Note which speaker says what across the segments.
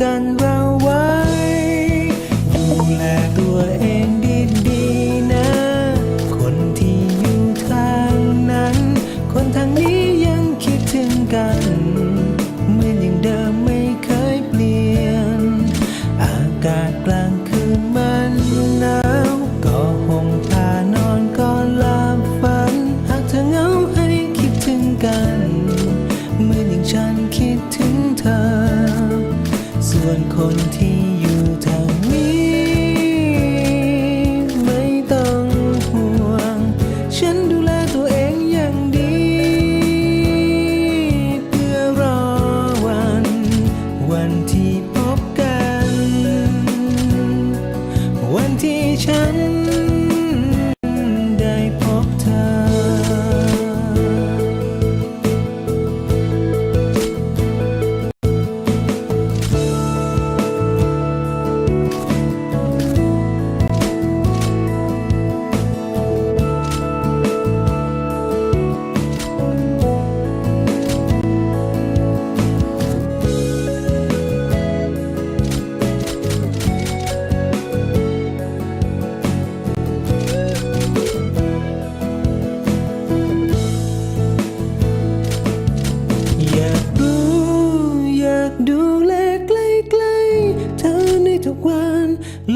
Speaker 1: กันเราไว้ ดูแลตัวเองดีๆนะ คนที่อยู่ทางนั้น คนทางนี้ยังคิดถึงกัน เหมือนอย่างเดิมไม่เคยเปลี่ยน อากาศกลางคืนมันหนาวก็ห่มผ้านอนก่อนหลับฝัน หากเธอเหงาให้คิดถึงกัน เหมือนอย่างฉันคิด วนคนที่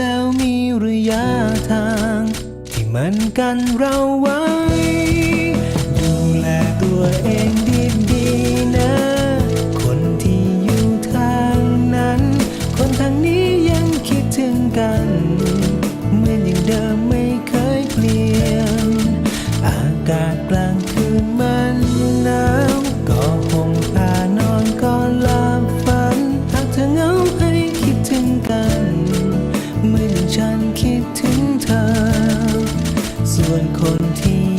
Speaker 1: แล้วมีระยะทาง ที่มันกันเราไว้ ดูแลตัวเองดีๆนะ คนที่อยู่ทางนั้น คนทางนี้ยังคิดถึงกัน วนคนที่